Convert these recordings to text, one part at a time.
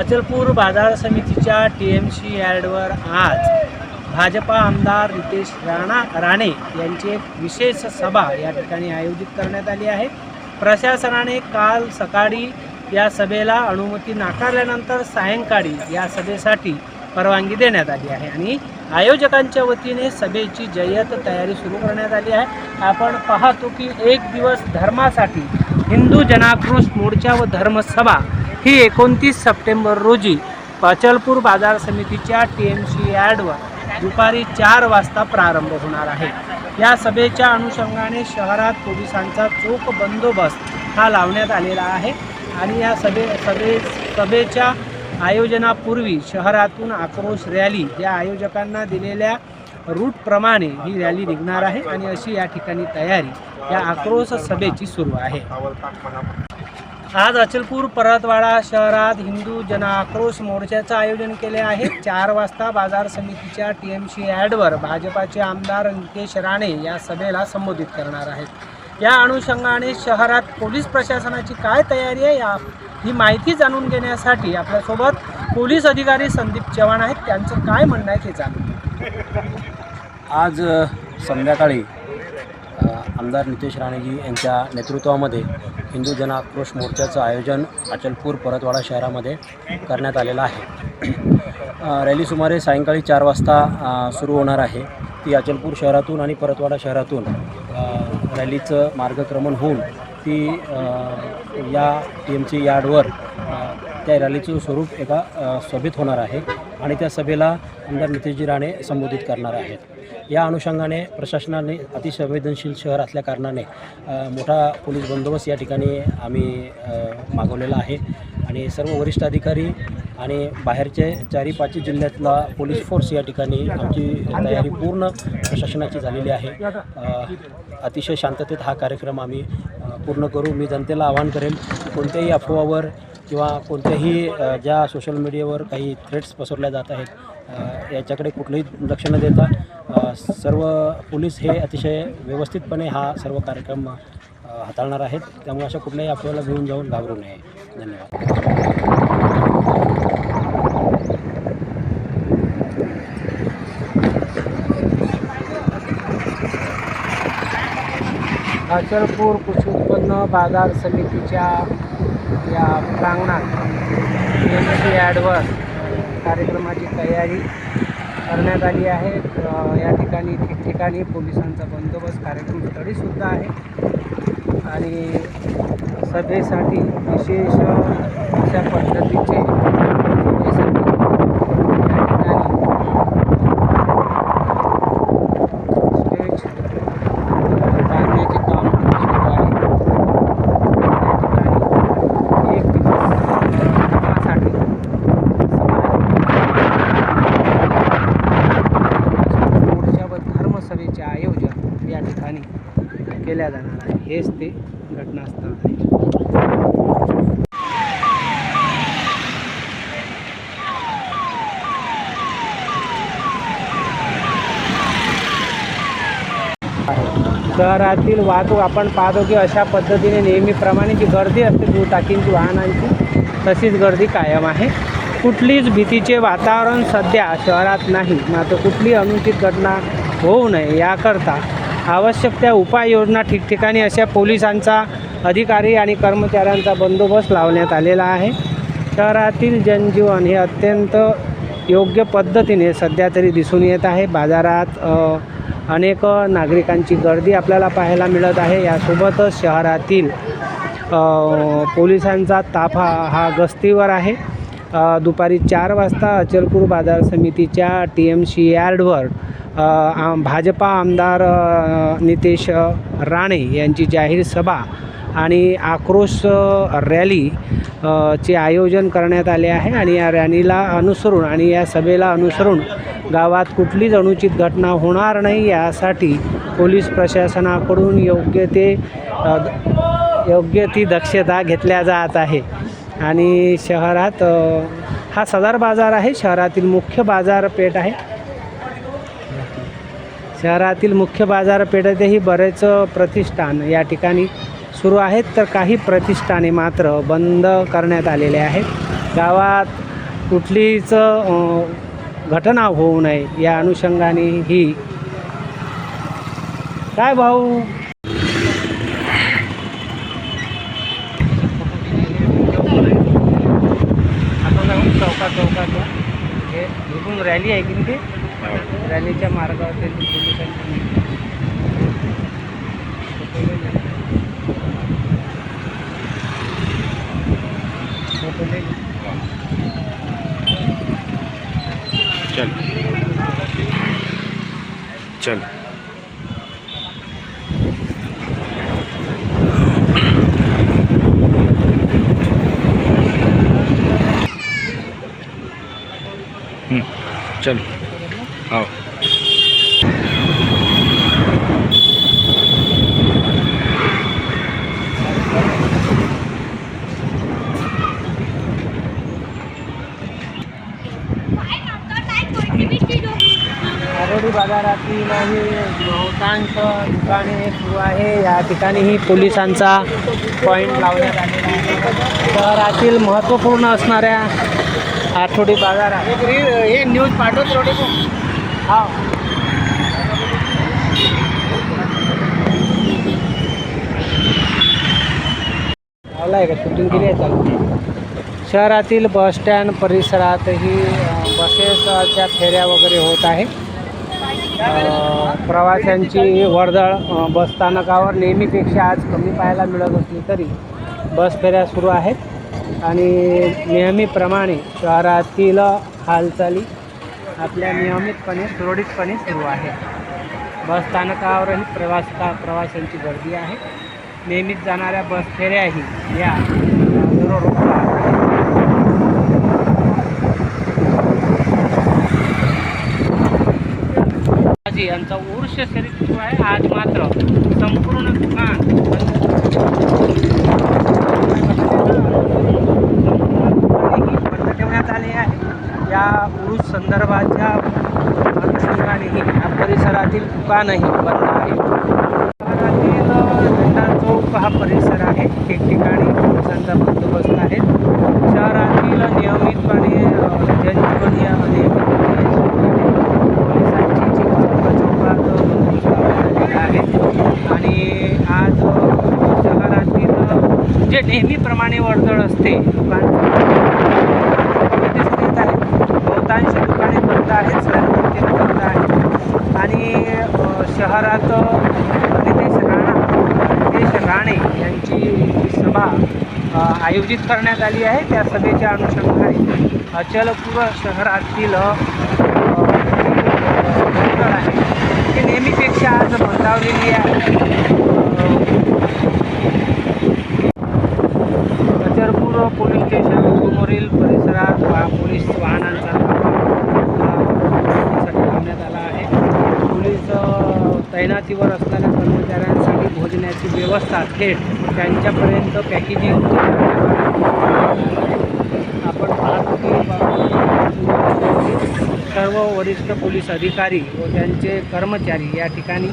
अचलपूर बाजार समितीच्या T M C यार्डवर आज भाजपा आमदार रितेश राणा राणे यांची एक विशेष सभा या ठिकाणी आयोजित करण्यात आली आहे. प्रशासनाने काल सकाळी या सभेला अनुमती नाकारल्यानंतर सायंकाळी या सभेसाठी परवानगी देण्यात आली आहे आणि आयोजकांच्या वतीने सभेची जय्यत तयारी सुरू करण्यात आली आहे. आपण पाहतो की एक दिवस धर्मासाठी हिंदू जनाक्रोश मोर्चा व धर्मसभा ही एकोणतीस सप्टेंबर रोजी पाचलपूर बाजार समितीच्या टी एम सी यार्डवर दुपारी चार वाजता प्रारंभ होणार आहे. या सभेच्या अनुषंगाने शहरात पोलिसांचा चोख बंदोबस्त हा लावण्यात आलेला आहे आणि या सभे सभे सभेच्या आयोजनापूर्वी शहरातून आक्रोश रॅली या आयोजकांना दिलेल्या रूटप्रमाणे ही रॅली निघणार आहे आणि अशी या ठिकाणी तयारी या आक्रोश सभेची सुरू आहे. आज अचलपूर परतवाडा शहरात हिंदू जन आक्रोश मोर्चाचं आयोजन केले आहे. चार वाजता बाजार समितीच्या टी एम सी ॲडवर भाजपाचे आमदार नितेश राणे या सभेला संबोधित करणार आहेत. या अनुषंगाने शहरात पोलीस प्रशासनाची काय तयारी आहे या ही माहिती जाणून घेण्यासाठी आपल्यासोबत पोलीस अधिकारी संदीप चव्हाण आहेत. त्यांचं काय म्हणणं आहे ते जाणून आज संध्याकाळी आमदार नितेश राणेजी यांच्या नेतृत्वामध्ये हिंदू जन आक्रोश मोर्चाचं आयोजन अचलपूर परतवाडा शहरामध्ये करण्यात आलेलं आहे. रॅली सुमारे सायंकाळी चार वाजता सुरू होणार आहे. ती अचलपूर शहरातून आणि परतवाडा शहरातून रॅलीचं मार्गक्रमण होऊन ती या टी एमची यार्डवर त्या रॅलीचं स्वरूप एका सभेत होणार आहे आणि त्या सभेला आमदार नितेशजी राणे संबोधित करणार आहेत. या अनुषंगाने प्रशासनाने अतिसंवेदनशील शहर असल्या कारणाने मोठा पोलीस बंदोबस्त या ठिकाणी आम्ही मागवलेला आहे. आणि सर्व वरिष्ठ अधिकारी आणि बाहेरचे चारी पाचही जिल्ह्यातला पोलीस फोर्स या ठिकाणी आमची तयारी पूर्ण प्रशासनाची झालेली आहे. अतिशय शांततेत हा कार्यक्रम आम्ही पूर्ण करू. मी जनतेला आवाहन करेल कोणत्याही अफवावर किंवा कोणत्याही ज्या सोशल मीडियावर काही थ्रेट्स पसरल्या जात आहेत याच्याकडे कुठलंही लक्ष न देता सर्व पोलीस हे अतिशय व्यवस्थितपणे हा सर्व कार्यक्रम हाताळणार आहेत. त्यामुळे अशा कुठल्याही अफवाला घेऊन जाऊन घाबरू नये. धन्यवाद. अचलपूर कृषी उत्पन्न बाजार समितीच्या या प्रांगणात एम सी ॲडवर कार्यक्रमाची तयारी करण्यात आली आहे. या ठिकाणी ठिकठिकाणी पोलिसांचा बंदोबस्त कार्यक्रम स्थळीसुद्धा आहे. आणि सभेसाठी विशेष अशा पद्धतीचे सभेसाठी या ठिकाणी स्टेज बांधण्याचे काम सुरू आहे या ठिकाणी एक दिवस धर्मासाठी समाज मोर्चा व धर्मसभेचे आयोजन या ठिकाणी केल्या जाणार आहे हेच ते घटनास्थळ आहे. शहरातील वाहतूक आपण पाहतो की अशा पद्धतीने नेहमीप्रमाणे जी गर्दी असते दुचाकींची वाहनांची तशीच गर्दी कायम आहे. कुठलीच भीतीचे वातावरण सध्या शहरात नाही. मात्र कुठली अनुचित घटना होऊ नये याकरता आवश्यक त्या उपाययोजना ठिकठिकाणी अशा पोलिसांचा अधिकारी आणि कर्मचाऱ्यांचा बंदोबस्त लावण्यात आलेला आहे. शहरातील जनजीवन हे अत्यंत योग्य पद्धतीने सध्या तरी दिसून येत आहे. बाजारात अनेक नागरिकांची गर्दी आपल्याला पाहायला मिळत आहे. यासोबतच शहरातील पोलिसांचा ताफा हा गस्तीवर आहे. दुपारी चार वाजता अचलपूर बाजार समितीच्या टी एम सी यार्डवर आम- भाजपा आमदार नितेश राणे यांची जाहीर सभा आणि आक्रोश रॅली चे आयोजन करण्यात आले आहे आणि या रॅलीला अनुसरून आणि या सभेला अनुसरून गावात कुठलीच अनुचित घटना होणार नाही यासाठी पोलीस प्रशासनाकडून योग्य ते योग्य ती दक्षता घेतल्या जात आहे. आणि शहरात हा सदर बाजार आहे. शहरातील मुख्य बाजारपेठ आहे. शहरातील मुख्य बाजारपेठेतही बरेच प्रतिष्ठान या ठिकाणी सुरू आहेत तर काही प्रतिष्ठाने मात्र बंद करण्यात आलेले आहेत. गावात कुठलीच घटना होऊ नये या अनुषंगाने ही काय भाऊ? आता चौका चौकात हे इथून रॅली आहे की नाही ते रॅलीच्या मार्गावर त्यांची पोलिसांची फोटो ले. चल चल हम्म, चल आरोडी बाजारातील ही बहुतांश दुकाने सुरू आहे. या ठिकाणी ही पोलिसांचा पॉईंट लावण्यात आलेला आहे. शहरातील महत्त्वपूर्ण असणाऱ्या आठवडी बाजारात हे न्यूज पाठवत थोडे हा लावला आहे का? शूटिंग केली आहे चालू. शहरातील बसस्टँड परिसरातही बसेसच्या फेऱ्या वगैरे होत आहे. प्रवाशांची वर्दळ बसस्थानकावर नेहमीपेक्षा आज कमी पाहायला मिळत असली तरी बस फेऱ्या सुरू आहेत. आणि नेहमीप्रमाणे शहरातील हालचाली आपल्या नियमितपणे सुरळीतपणे सुरू आहे बसस्थानकावरही प्रवास प्रवाशांची गर्दी आहे. नेहमीच जाणाऱ्या बस फेऱ्याही या आजी यांचा उर्ष शरीर सुरू आहे आज मात्र संपूर्ण दुकान ठेवण्यात आले आहे. या उरुष संदर्भाच्या अनुषंगानेही या परिसरातील दुकानही बंद आहे शहरातील झेंडा चौक हा परिसर आहे ठिकठिकाणी पोलिसांचा बंदोबस्त आहे शहरातील नियमितपणे अ, जनजीवन या नियमितपणे सुरू आहे. पोलिसांची जी चौका चौकात बंदोबस्त लावण्यात आलेला आहे आणि आज अ, शहरातील नेहमीप्रमाणे वर्दळ असते. बहुतांश दुकाने बंद आहेत सर्व बंद आहेत. आणि शहरात नितेश राणा नितेश राणे यांची सभा आयोजित करण्यात आली आहे. त्या सभेच्या अनुषंगाने अचलपूर शहरातील वर्दळ आहे. ते नेहमीपेक्षा आज मंदावलेली आहे अ, अचलपूर पोलीस स्टेशन समोरील परिसरात वा पोलीस वाहनांचा ताफा साठी लावण्यात आला आहे पोलीस अ, तैनातीवर असणाऱ्या कर्मचाऱ्यांसाठी भोजनाची व्यवस्था थेट त्यांच्यापर्यंत पॅकेजिंग आपण पाहतो की सर्व वरिष्ठ पोलीस अधिकारी व त्यांचे कर्मचारी या ठिकाणी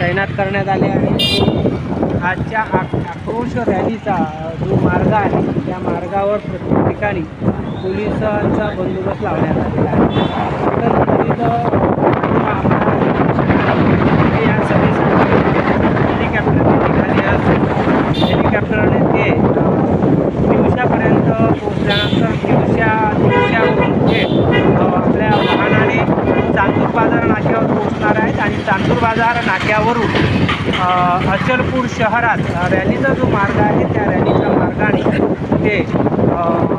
तैनात करण्यात आले आहेत. आजच्या आक आक्रोश रॅलीचा जो मार्ग आहे त्या मार्गावर प्रत्येक ठिकाणी पोलिसांचा बंदोबस्त लावण्यात आलेला आहे. तर या सभेसाठी हेलिकॉप्टर निघाले हेलिकॉप्टरने ते दिवसापर्यंत पोहोचल्यानंतर दिवसा दिवसावरून ते आपल्या वाहनाने चांदूर बाजार नाक्यावर पोहोचणार आहेत आणि चांदूर बाजार नाक्यावरून अचलपूर शहरात रॅलीचा जो मार्ग आहे त्या रॅलीच्या मार्गाने ते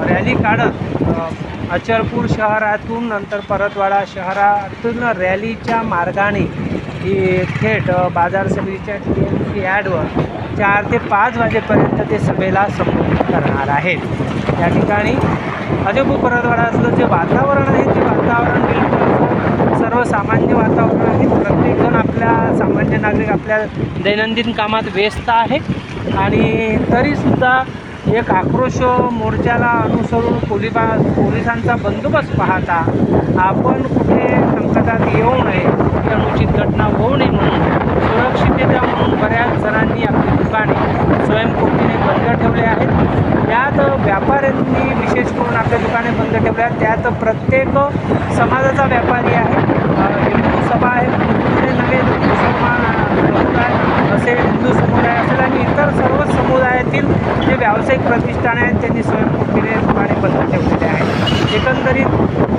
रॅली काढत अचलपूर शहरातून नंतर परतवाडा शहरातून रॅलीच्या मार्गाने की थेट बाजार समितीच्या टी एम सी ॲडवर चार ते पाच वाजेपर्यंत ते सभेला संबोधित करणार आहेत. या ठिकाणी अजब परतवाडाचं जे वातावरण आहे ते वातावरण बिलकुल सर्वसामान्य वातावरण आहे. प्रत्येकजण आपल्या सामान्य नागरिक आपल्या दैनंदिन कामात व्यस्त आहे. आणि तरीसुद्धा एक आक्रोश मोर्चाला अनुसरून पोलिसा पोलिसांचा बंदोबस्त पाहता आपण कुठे संकटात येऊ नये अनुचित घटना होऊ नये म्हणून सुरक्षितता म्हणून बऱ्याच जणांनी आपली दुकाने स्वयंपूर्तीने बंद ठेवले आहेत. यात व्यापाऱ्यांनी विशेष करून आपल्या दुकाने बंद ठेवल्या आहेत. त्यात प्रत्येक समाजाचा व्यापारी आहे अ, हिंदू सभा आहे हिंदू नव्हे मुसलमान समुदाय असेल हिंदू समुदाय असेल आणि इतर सर्व समुदायातील जे व्यावसायिक प्रतिष्ठान आहेत त्यांनी स्वयंस्फूर्तीने दुकाने बंद ठेवलेले आहेत. एकंदरीत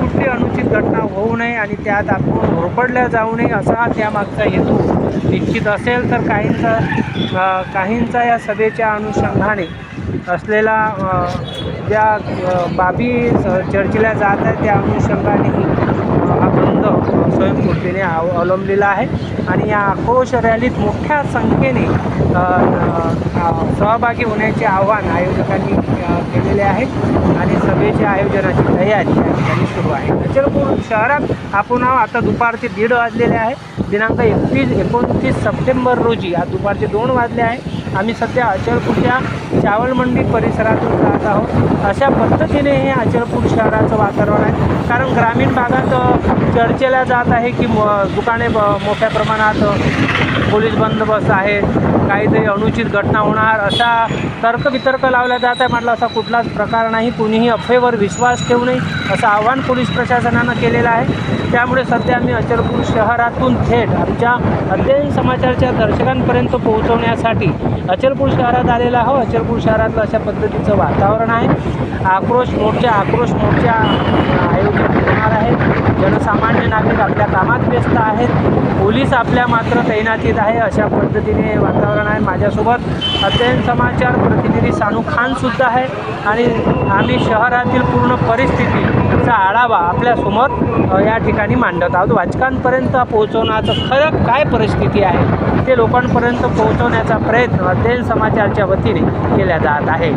कुठली अनुचित घटना होऊ नये आणि त्यात आपण होरपडल्या जाऊ नये असा त्यामागचा हेतू निश्चित असेल तर काहींचा काहींचा या सभेच्या अनुषंगाने असलेला ज्या बाबी स- चर्चेला जात आहेत त्या अनुषंगानेही स्वयंस्फूर्तीने आव स्वयंपूर्तीने अव अवलंबलेला आहे. आणि या आक्रोश रॅलीत मोठ्या संख्येने सहभागी होण्याचे आव्हान आयोजकांनी केलेले आहे. आणि सभेच्या आयोजनाची तयारी या ठिकाणी सुरू आहे. अचलपूर शहरात आपण आता दुपारचे दीड वाजलेले आहे. दिनांक एकतीस एकोणतीस सप्टेंबर रोजी आज दुपारचे दोन वाजले आहे. आम्ही सध्या अचलपूरच्या चावल मंडी परिसरातून जात आहोत. अशा पद्धतीने हे अचलपूर शहराचं वातावरण आहे. कारण ग्रामीण भागात चर्चेला जात आहे की म दुकाने ब मोठ्या प्रमाणात पोलीस बंदोबस्त आहे काहीतरी अनुचित घटना होणार असा तर्कवितर्क लावला जात आहे. म्हटलं असा कुठलाच प्रकार नाही कुणीही अफवेवर विश्वास ठेवू नये असं आव्हान पोलीस प्रशासनानं केलेलं आहे. त्यामुळे सध्या आम्ही अचलपूर शहरातून थेट आमच्या अध्ययन समाचारच्या दर्शकांपर्यंत पोहोचवण्यासाठी अचलपूर शहरात आलेला आहो अचलपूर शहरातलं अशा पद्धतीचं वातावरण आहे. आक्रोश मोर्चा आक्रोश मोर्चा आयोजित होणार आहे. सामान्य नागरिक आपल्या कामात व्यस्त आहेत. पोलीस आपल्या मात्र तैनातीत आहे. अशा पद्धतीने वातावरण आहे माझ्यासोबत. अध्ययन समाचार प्रतिनिधी सानू खानसुद्धा आहे. आणि आम्ही शहरातील पूर्ण परिस्थितीचा आढावा आपल्यासमोर या ठिकाणी मांडत आहोत. वाचकांपर्यंत पोहोचवण्याचं खरं काय परिस्थिती आहे ते लोकांपर्यंत पोहोचवण्याचा प्रयत्न अध्ययन समाचारच्या वतीने केला जात आहे.